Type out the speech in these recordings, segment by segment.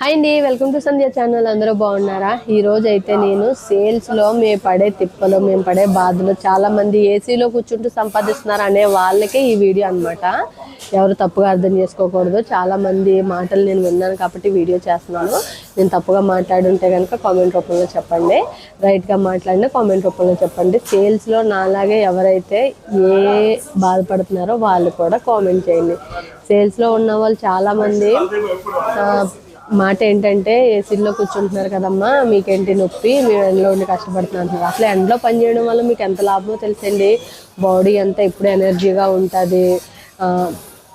Hi అండి welcome to Sandhya channel అందరూ బాగున్నారా? ఈరోజు అయితే నేను సేల్స్లో మేము పడే తిప్పలు మేము పడే బాధలు చాలామంది ఏసీలో కూర్చుంటూ సంపాదిస్తున్నారు అనే వాళ్ళకే ఈ వీడియో అనమాట ఎవరు తప్పుగా అర్థం చేసుకోకూడదు. చాలామంది మాటలు నేను విన్నాను కాబట్టి వీడియో చేస్తున్నాను. నేను తప్పుగా మాట్లాడుంటే కనుక కామెంట్ రూపంలో చెప్పండి. రైట్గా మాట్లాడినా కామెంట్ రూపంలో చెప్పండి. సేల్స్లో నాలాగే ఎవరైతే ఏ బాధపడుతున్నారో వాళ్ళు కూడా కామెంట్ చేయండి. సేల్స్లో ఉన్న వాళ్ళు చాలామంది మాట ఏంటంటే ఏసీలో కూర్చుంటున్నారు కదమ్మా మీకేంటి నొప్పి? మేము ఎండలో ఉండి కష్టపడుతున్నాం అసలు ఎండలో పని చేయడం వల్ల మీకు ఎంత లాభమో తెలుసండి. బాడీ అంతా ఎప్పుడు ఎనర్జీగా ఉంటుంది.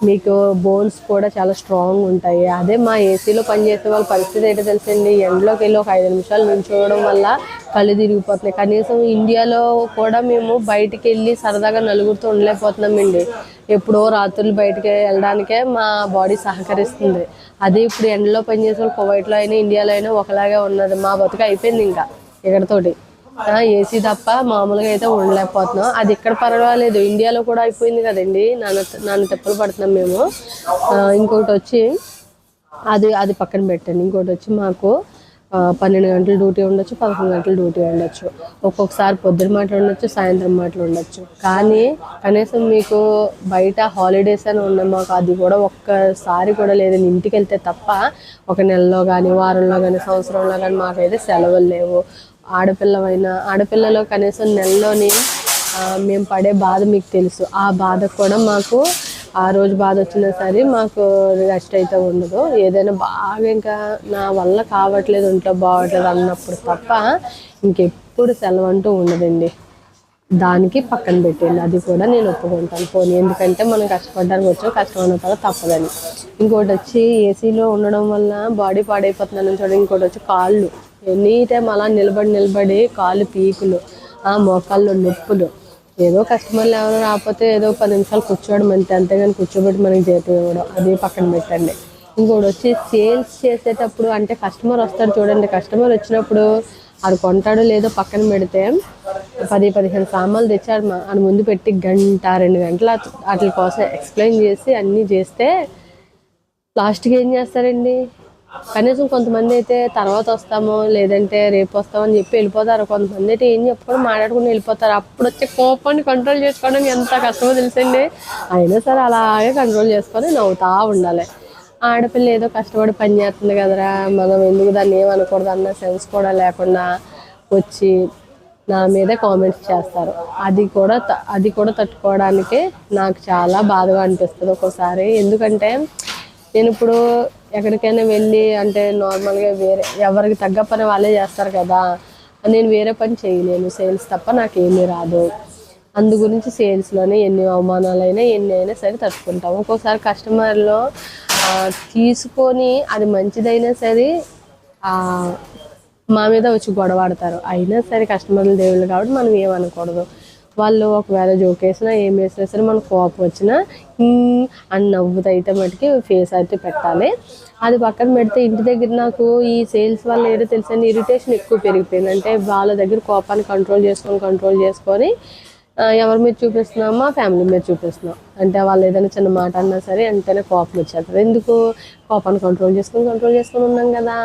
మీకు బోన్స్ కూడా చాలా స్ట్రాంగ్ ఉంటాయి. అదే మా ఏసీలో పనిచేసే వాళ్ళ పరిస్థితి ఏంటో తెలుసండి. ఎండలోకి వెళ్ళి ఒక ఐదు నిమిషాలు నిల్చోవడం వల్ల కళ్ళు తిరిగిపోతున్నాయి. కనీసం ఇండియాలో కూడా మేము బయటికి వెళ్ళి సరదాగా నలుగురితో ఉండలేకపోతున్నామండి. ఎప్పుడో రాత్రులు బయటికి వెళ్ళడానికే మా బాడీ సహకరిస్తుంది. అదే ఇప్పుడు ఎండలో పనిచేసే వాళ్ళు కువైట్లో అయినా ఇండియాలో అయినా ఒకలాగే ఉన్నది. మా బతుకు అయిపోయింది ఇంకా ఇక్కడతోటి. ఏసీ తప్ప మామూలుగా అయితే ఉండలేకపోతున్నాం. అది ఇక్కడ పర్వాలేదు. ఇండియాలో కూడా అయిపోయింది కదండి. నాన్న నాన్న తెప్పలు పడుతున్నాం మేము. ఇంకోటి ఇంకొకటి వచ్చి అది అది పక్కన పెట్టండి. ఇంకోటి వచ్చి మాకు పన్నెండు గంటలు డ్యూటీ ఉండొచ్చు పదకొండు గంటలు డ్యూటీ ఉండొచ్చు. ఒక్కొక్కసారి పొద్దున మాటలు ఉండొచ్చు సాయంత్రం మాటలు ఉండొచ్చు కానీ కనీసం మీకు బయట హాలిడేస్ అని ఉన్నాయి మాకు అది కూడా ఒక్కసారి కూడా లేదు. ఇంటికి వెళ్తే తప్ప ఒక నెలలో కానీ వారంలో కానీ సంవత్సరంలో కానీ మాకైతే సెలవులు లేవు. ఆడపిల్లమైనా ఆడపిల్లలో కనీసం నెలలోని మేము పడే బాధ మీకు తెలుసు. ఆ బాధ కూడా మాకు ఆ రోజు బాధ వచ్చినా సరే మాకు రెస్ట్ అయితే ఉండదు. ఏదైనా బాగా ఇంకా నా వల్ల కావట్లేదు ఒంట్లో బాగట్లేదు అన్నప్పుడు తప్ప ఇంకెప్పుడు సెలవు అంటూ ఉండదండి. దానికి పక్కన పెట్టండి అది కూడా నేను ఒప్పుకుంటాను. పోనీ ఎందుకంటే మనం కష్టపడడానికి వచ్చాం కష్టమైన తర్వాత తప్పదని ఇంకోటి వచ్చి ఏసీలో ఉండడం వల్ల బాడీ పాడైపోతుందని చూడండి. ఇంకోటి వచ్చి కాళ్ళు. ఎనీ టైం అలా నిలబడి నిలబడి కాళ్ళు పీకులు ఆ మోకాళ్ళు నొప్పులు. ఏదో కస్టమర్లు ఎవరు రాకపోతే ఏదో పది నిమిషాలు కూర్చోవడం అంతే అంతేగాని కూర్చోబెట్టి మనకి జీతం ఇవ్వడం అది పక్కన పెట్టండి. ఇంకోటి వచ్చి సేల్స్ చేసేటప్పుడు అంటే కస్టమర్ వస్తాడు చూడండి కస్టమర్ వచ్చినప్పుడు అది కొంటాడో లేదో పక్కన పెడితే పది పదిహేను సామాన్లు తెచ్చాడు మా అని ముందు పెట్టి గంట రెండు గంటల వాటి కోసం ఎక్స్ప్లెయిన్ చేసి అన్నీ చేస్తే లాస్ట్కి ఏం చేస్తారండి? కనీసం కొంతమంది అయితే తర్వాత వస్తామో లేదంటే రేపు వస్తామని చెప్పి వెళ్ళిపోతారు. కొంతమంది అయితే ఏం చెప్పుకొని మాట్లాడుకుని వెళ్ళిపోతారు. అప్పుడు వచ్చే కోపాన్ని కంట్రోల్ చేసుకోవడం ఎంత కష్టమో తెలుసండి. అయినా సరే అలాగే కంట్రోల్ చేసుకొని నవ్వుతా ఉండాలి. ఆడపిల్ల ఏదో కష్టపడి పని చేస్తుంది కదరా మనం ఎందుకు దాన్ని ఏమనకూడదు అన్న సెన్స్ కూడా లేకుండా వచ్చి నా మీదే కామెంట్స్ చేస్తారు. అది కూడా అది కూడా తట్టుకోవడానికి నాకు చాలా బాధగా అనిపిస్తుంది ఒక్కోసారి. ఎందుకంటే నేను ఇప్పుడు ఎక్కడికైనా వెళ్ళి అంటే నార్మల్గా వేరే ఎవరికి తగ్గ పని వాళ్ళే చేస్తారు కదా నేను వేరే పని చేయలేను. సేల్స్ తప్ప నాకు ఏమీ రాదు. అందు గురించి సేల్స్లోనే ఎన్ని అవమానాలైనా ఎన్ని అయినా సరే తట్టుకుంటాం. ఒక్కోసారి కస్టమర్లో తీసుకొని అది మంచిదైనా సరే మా మీద వచ్చి గొడవాడతారు అయినా సరే కస్టమర్లు దేవుళ్ళు కాబట్టి మనం ఏమనకూడదు. వాళ్ళు ఒకవేళ జోక్ వేసినా ఏం వేసినా సరే మనకు కోపం వచ్చినా అని నవ్వుతూ అయితే మటుకి ఫేస్ అయితే పెట్టాలి. అది పక్కన పెడితే ఇంటి దగ్గర నాకు ఈ సేల్స్ వల్ల ఏదో తెలిసిన ఇరిటేషన్ ఎక్కువ పెరిగిపోయింది. అంటే వాళ్ళ దగ్గర కోపాన్ని కంట్రోల్ చేసుకొని కంట్రోల్ చేసుకొని ఎవరి మీద చూపిస్తున్నామా ఫ్యామిలీ మీద చూపిస్తున్నాం. అంటే వాళ్ళు ఏదైనా చిన్న మాట అన్నా సరే అంటేనే కోపం వచ్చేస్తుంది. ఎందుకు? కోపాన్ని కంట్రోల్ చేసుకొని కంట్రోల్ చేసుకొని ఉన్నాం కదా.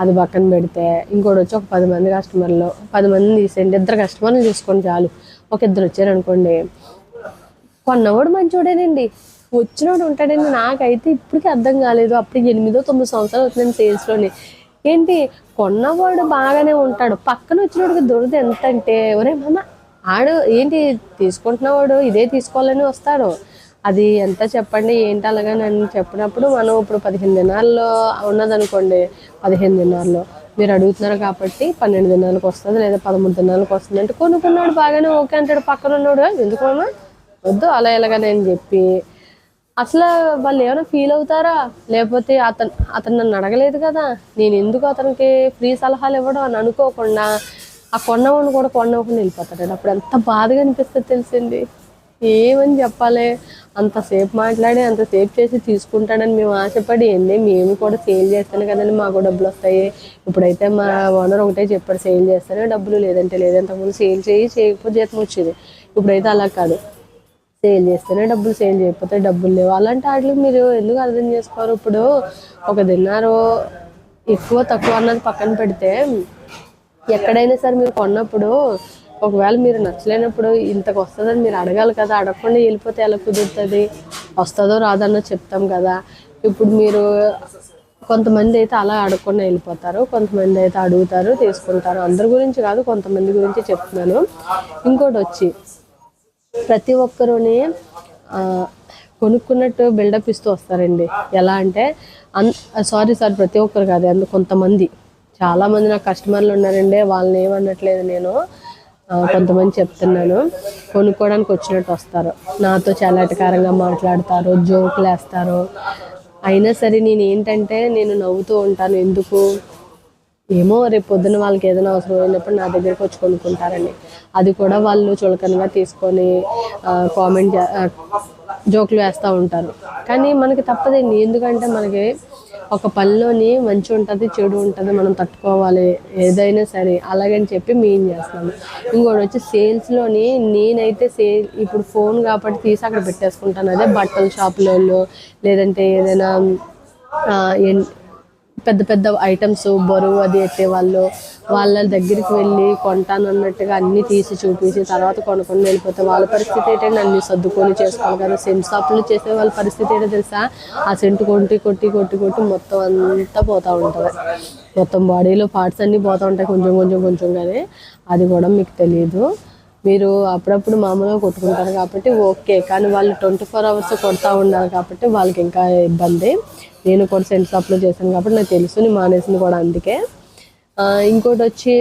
అది పక్కన పెడితే ఇంకోటి వచ్చి ఒక పది మంది కస్టమర్లు పది మంది తీసేయండి. ఇద్దరు కస్టమర్లు చూసుకొని చాలు. ఒక ఇద్దరు వచ్చారనుకోండి. కొన్నవాడు మంచోడేనండి. వచ్చినోడు ఉంటాడండి. నాకైతే ఇప్పటికీ అర్థం కాలేదు. అప్పుడు ఎనిమిదో తొమ్మిది సంవత్సరాలు అవుతుందండి సేల్స్లోని. ఏంటి? కొన్నవాడు బాగానే ఉంటాడు. పక్కన వచ్చినోడికి దొరద ఎంత అంటే ఒరే మామ ఆడు ఏంటి తీసుకుంటున్నవాడు ఇదే తీసుకోవాలని వస్తాడు. అది ఎంత చెప్పండి? ఏంటి అలాగా నన్ను చెప్పినప్పుడు మనం ఇప్పుడు పదిహేను దినాల్లో ఉన్నదనుకోండి. పదిహేను దినాల్లో. మీరు అడుగుతున్నారు కాబట్టి పన్నెండు దినాలకు వస్తుంది లేదా పదమూడు దినాలకు వస్తుంది అంటే కొనుక్కున్నాడు బాగానే ఓకే అంటాడు పక్కన ఉన్నాడు. ఎందుకు మామ వద్దు అలా ఎలాగని అని చెప్పి. అసలు వాళ్ళు ఏమైనా ఫీల్ అవుతారా? లేకపోతే అతను అతను నన్ను అడగలేదు కదా. నేను ఎందుకు అతనికి ఫ్రీ సలహాలు ఇవ్వడం అని అనుకోకుండా ఆ కొన్నవాడిని కూడా కొన్నవ్వకుండా వెళ్ళిపోతాడు. అప్పుడు ఎంత బాధగా అనిపిస్తుంది తెలిసింది. ఏమని చెప్పాలి? అంతసేపు మాట్లాడి అంతసేపు చేసి తీసుకుంటాడని మేము ఆశపడి ఏంది మేము కూడా సేల్ చేస్తాను కదండి మాకు డబ్బులు వస్తాయి. ఇప్పుడైతే మా ఓనర్ ఒకటే చెప్పాడు సేల్ చేస్తేనే డబ్బులు లేదంటే లేదంటే ముందు సేల్ చేయి చేయకపోతే జీతం వచ్చేది. ఇప్పుడైతే అలా కాదు. సేల్ చేస్తేనే డబ్బులు సేల్ చేయకపోతే డబ్బులు లేవు. అలాంటి వాటికి మీరు ఎందుకు అర్థం చేసుకోరు? ఇప్పుడు ఒక దినారు ఎక్కువ తక్కువ అన్నది పక్కన పెడితే ఎక్కడైనా సరే మీరు కొన్నప్పుడు ఒకవేళ మీరు నచ్చలేనప్పుడు ఇంతకు వస్తుందని మీరు అడగాలి కదా అడగకుండా వెళ్ళిపోతే ఎలా కుదురుతుంది? వస్తుందో రాదన్నో చెప్తాం కదా. ఇప్పుడు మీరు కొంతమంది అయితే అలా అడగకుండా వెళ్ళిపోతారు కొంతమంది అయితే అడుగుతారు తీసుకుంటారు. అందరి గురించి కాదు కొంతమంది గురించి చెప్తున్నాను. ఇంకోటి వచ్చి ప్రతి ఒక్కరూని కొనుక్కున్నట్టు బిల్డప్ ఇస్తూ వస్తారండి. ఎలా అంటే అన్ సారీ సార్ ప్రతి ఒక్కరు కాదు అందు కొంతమంది. చాలామంది నా కస్టమర్లు ఉన్నారండి వాళ్ళని ఏమన్నట్లేదు నేను. కొంతమంది చెప్తున్నాను. కొనుక్కోవడానికి వచ్చినట్టు వస్తారు. నాతో చాలా అటకారంగా మాట్లాడతారు జోకులు వేస్తారు. అయినా సరే నేను ఏంటంటే నేను నవ్వుతూ ఉంటాను. ఎందుకు? ఏమో రేపు పొద్దున వాళ్ళకి ఏదైనా అవసరం అయినప్పుడు నా దగ్గరికి వచ్చి కొనుక్కుంటారని. అది కూడా వాళ్ళు చులకనగా తీసుకొని కామెంట్ జోకులు వేస్తూ ఉంటారు. కానీ మనకి తప్పదండి. ఎందుకంటే మనకి ఒక పనిలోని మంచి ఉంటుంది చెడు ఉంటుంది మనం తట్టుకోవాలి ఏదైనా సరే. అలాగని చెప్పి మేము చేస్తున్నాము. ఇంకోటి వచ్చి సేల్స్లోని నేనైతే సేల్ ఇప్పుడు ఫోన్ కాబట్టి తీసి అక్కడ పెట్టేసుకుంటాను. అదే బట్టల షాపులలో లేదంటే ఏదైనా ఎన్- పెద్ద పెద్ద ఐటమ్స్ బరువు అది ఎట్టే వాళ్ళు వాళ్ళ దగ్గరికి వెళ్ళి కొంటానన్నట్టుగా అన్నీ తీసి చూపించి తర్వాత కొనుక్కొని వెళ్ళిపోతే వాళ్ళ పరిస్థితి ఏంటంటే అన్ని సర్దుకొని చేసుకోవాలి కదా. సెంట్ షాపులు చేసే వాళ్ళ పరిస్థితి ఏంటో తెలుసా? ఆ సెంటు కొట్టి కొట్టి కొట్టి కొట్టి మొత్తం అంతా పోతూ ఉంటుంది. మొత్తం బాడీలో పార్ట్స్ అన్నీ పోతూ ఉంటాయి కొంచెం కొంచెం కొంచెం కానీ అది కూడా మీకు తెలియదు మీరు అప్పుడప్పుడు మామూలుగా కొట్టుకుంటారు కాబట్టి ఓకే. కానీ వాళ్ళు ట్వంటీ ఫోర్ అవర్స్ కొడతా ఉన్నారు కాబట్టి వాళ్ళకి ఇంకా ఇబ్బంది. నేను కూడా సెంట్ షాప్లో చేశాను కాబట్టి నాకు తెలుసు నేను మానేసింది కూడా అందుకే. ఇంకోటి వచ్చి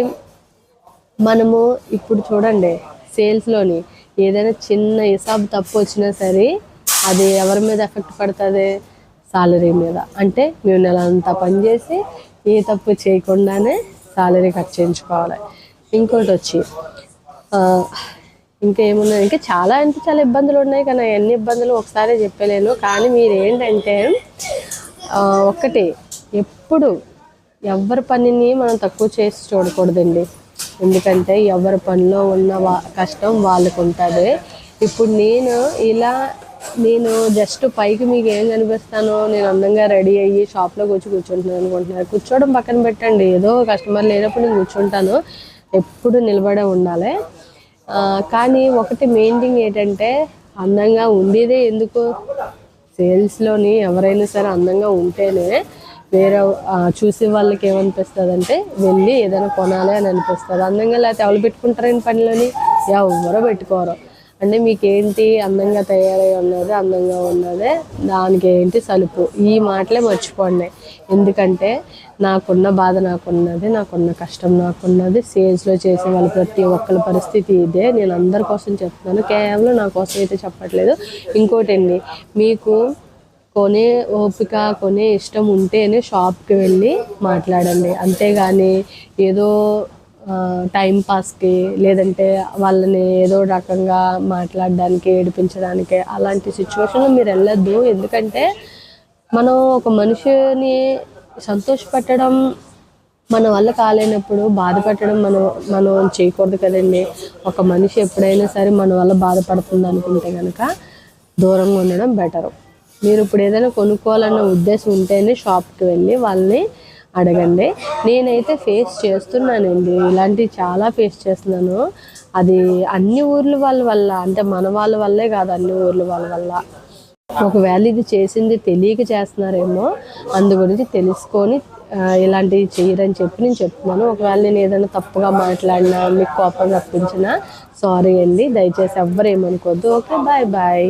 మనము ఇప్పుడు చూడండి సేల్స్లోని ఏదైనా చిన్న హిసాబ్ తప్పు వచ్చినా సరే అది ఎవరి మీద ఎఫెక్ట్ పడుతుంది? సాలరీ మీద. అంటే మేము నెల అంతా పనిచేసి ఏ తప్పు చేయకుండానే సాలరీ కట్ చేయించుకోవాలి. ఇంకోటి వచ్చి ఇంకా ఏమున్నాయి ఇంకా చాలా అంటే చాలా ఇబ్బందులు ఉన్నాయి కానీ ఎన్ని ఇబ్బందులు ఒకసారి చెప్పలేను. కానీ మీరు ఏంటంటే ఒక్కటి ఎప్పుడు ఎవరి పనిని మనం తక్కువ చేసి చూడకూడదండి. ఎందుకంటే ఎవరి పనిలో ఉన్న వా కష్టం వాళ్ళకు ఉంటుంది ఇప్పుడు నేను ఇలా నేను జస్ట్ పైకి మీకు ఏం కనిపిస్తానో నేను అందంగా రెడీ అయ్యి షాప్లో వచ్చి కూర్చుంటున్నాను అనుకుంటున్నాను. కూర్చోవడం పక్కన పెట్టండి. ఏదో కస్టమర్ లేనప్పుడు నేను కూర్చుంటాను. ఎప్పుడు నిలబడే ఉండాలి. కానీ ఒకటి మెయిన్ థింగ్ ఏంటంటే అందంగా ఉండేదే ఎందుకు? సేల్స్లోని ఎవరైనా సరే అందంగా ఉంటేనే వేరే చూసే వాళ్ళకి ఏమనిపిస్తుంది అంటే వెళ్ళి ఏదైనా కొనాలి అని అనిపిస్తుంది. అందంగా లేకపోతే ఎవరు పెట్టుకుంటారని పనిలోని? ఎవరో పెట్టుకోరు. అంటే మీకేంటి అందంగా తయారై ఉన్నది అందంగా ఉన్నదే దానికి ఏంటి సలుపు? ఈ మాటలే మర్చిపోండి. ఎందుకంటే నాకున్న బాధ నాకున్నది నాకున్న కష్టం నాకున్నది సేల్స్లో చేసే వాళ్ళ ప్రతి ఒక్కరి పరిస్థితి ఇదే. నేను అందరి కోసం చెప్తున్నాను. కేవలం నా కోసం అయితే చెప్పట్లేదు. ఇంకోటండి మీకు కొనే ఓపిక కొనే ఇష్టం ఉంటేనే షాప్కి వెళ్ళి మాట్లాడండి. అంతేగాని ఏదో టైం పాస్కి లేదంటే వాళ్ళని ఏదో రకంగా మాట్లాడడానికి ఏడిపించడానికి అలాంటి సిచ్యువేషన్లో మీరు వెళ్ళొద్దు. ఎందుకంటే మనం ఒక మనిషిని సంతోషపెట్టడం మన వల్ల కాలేనప్పుడు బాధపెట్టడం మనం మనం చేయకూడదు కదండి. ఒక మనిషి ఎప్పుడైనా సరే మన వల్ల బాధపడుతుంది అనుకుంటే కనుక దూరంగా ఉండడం బెటరు మీరు ఇప్పుడు ఏదైనా కొనుక్కోవాలన్న ఉద్దేశం ఉంటేనే షాప్కి వెళ్ళి వాళ్ళని అడగండి. నేనైతే ఫేస్ చేస్తున్నానండి. ఇలాంటివి చాలా ఫేస్ చేస్తున్నాను. అది అన్ని ఊర్ల వాళ్ళ వల్ల అంటే మన వాళ్ళ వల్లే కాదు అన్ని ఊర్ల వాళ్ళ వల్ల. ఒకవేళ ఇది చేసింది తెలియక చేస్తున్నారేమో అందు గురించి తెలుసుకొని ఇలాంటివి చేయరని చెప్పి నేను చెప్తున్నాను. ఒకవేళ నేను ఏదైనా తప్పుగా మాట్లాడినా మీకు కోపం రప్పించినా సారీ అండి. దయచేసి ఎవ్వరు ఏమనుకోవద్దు. Okay bye bye